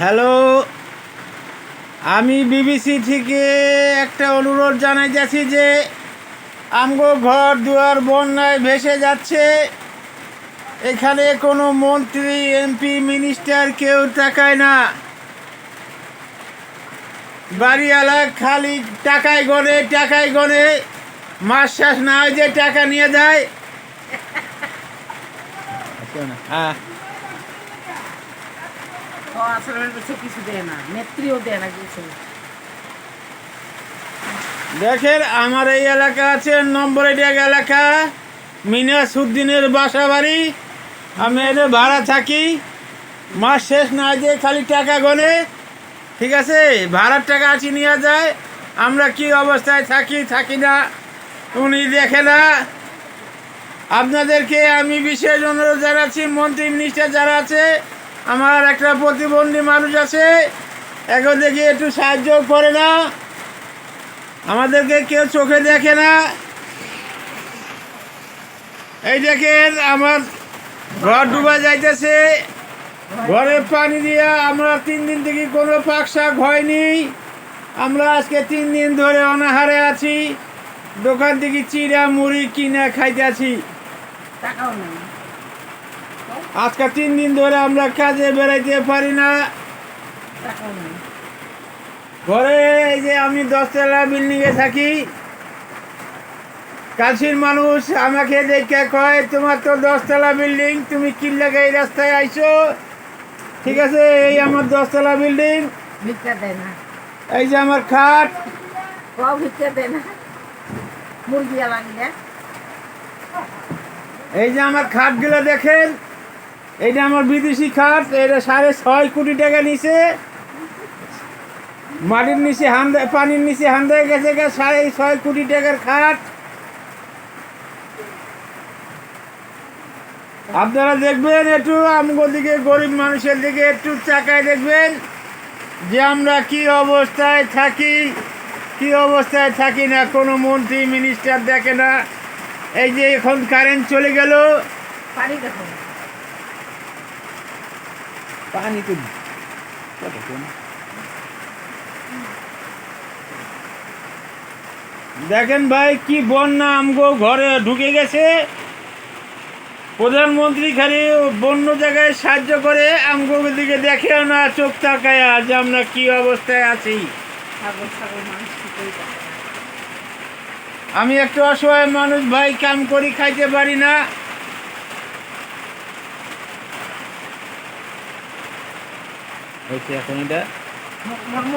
Hello, আমি BBC থেকে একটা অনুরোধ জানাই যাচ্ছি যে আমগো ঘর দুয়ার বন্যায় ভেসে যাচ্ছে। এখানে কোনো মন্ত্রী, এমপি, মিনিস্টার কেউ টাকায় না। বাড়িওয়ালা খালি টাকায় গনে টাকায় গনে, মাস শেষ না হয় যে টাকা নিয়ে যায়। হ্যাঁ। দেখেন, আমার এই এলাকা আছে নম্বর এক এলাকা মিনাসুদ্দিনের বাসা বাড়ি আমি এদের ভাড়া থাকি, মাস শেষ না যে খালি টাকা গনে। ঠিক আছে, ভাড়ার টাকা আছি, নিয়ে যায়। আমরা কি অবস্থায় থাকি থাকি না, উনি দেখে না। আপনাদেরকে আমি বিশেষ অনুরোধ জানাচ্ছি, মন্ত্রী মিনিস্টার যারা আছে আমার একটা প্রতিবন্ধী মানুষ আছে। এখন দেখি একটু সাহায্য করে না। আমাদেরকে কেউ চোখে দেখে না। এই দেখেন, আমার ঘর ডুবা যাইতেছে। ঘরে পানি দিয়া আমরা তিন দিন থেকে কোনো পাক শাক হয়নি। আমরা আজকে তিন দিন ধরে অনাহারে আছি। দোকান থেকে চিড়া মুড়ি কিনে খাইতেছি টাকাও নেই। আজকে তিন দিন ধরে আমরা কাজে বেড়াইতে পারি না। ঘরে এই যে আমি দশতলা বিল্ডিংয়ে থাকি। কাছির মানুষ আমাকে দেখে কয় তোমার তো দশতলা বিল্ডিং তুমি কি লাগে এই রাস্তায় আইছো ঠিক আছে এই আমার দশতলা বিল্ডিং এই যে আমার খাট। এই যে আমার খাটগুলো দেখেন। এইটা আমার বিদেশি খাট এটা সাড়ে ছয় কোটি টাকা নিছে। মাটির নিচে হান্দা, পানির নিচে হান্দায় গেছে সাড়ে ছয় কোটি টাকার খাট। আপনারা দেখবেন একটু, আমগো দিকে গরিব মানুষের দিকে একটু চাকায় দেখবেন যে আমরা কি অবস্থায় থাকি, কি অবস্থায় থাকি না, কোনো মন্ত্রী মিনিস্টার দেখে না। এই যে এখন কারেন্ট চলে গেল। পানি দেখো পানি তো দেখেন ভাই কি বন্যা আমগো ঘরে ঢুকে গেছে। প্রধানমন্ত্রী খালি বন্য জায়গায় সাহায্য করে আমগো দিকে দেখেও না চোখ তাকায় যে আমরা কি অবস্থায় আছি। আমি একটু অসহায় মানুষ ভাই কাম করি খাইতে পারি না। হয়েছে এখন এটা ম- মর্ম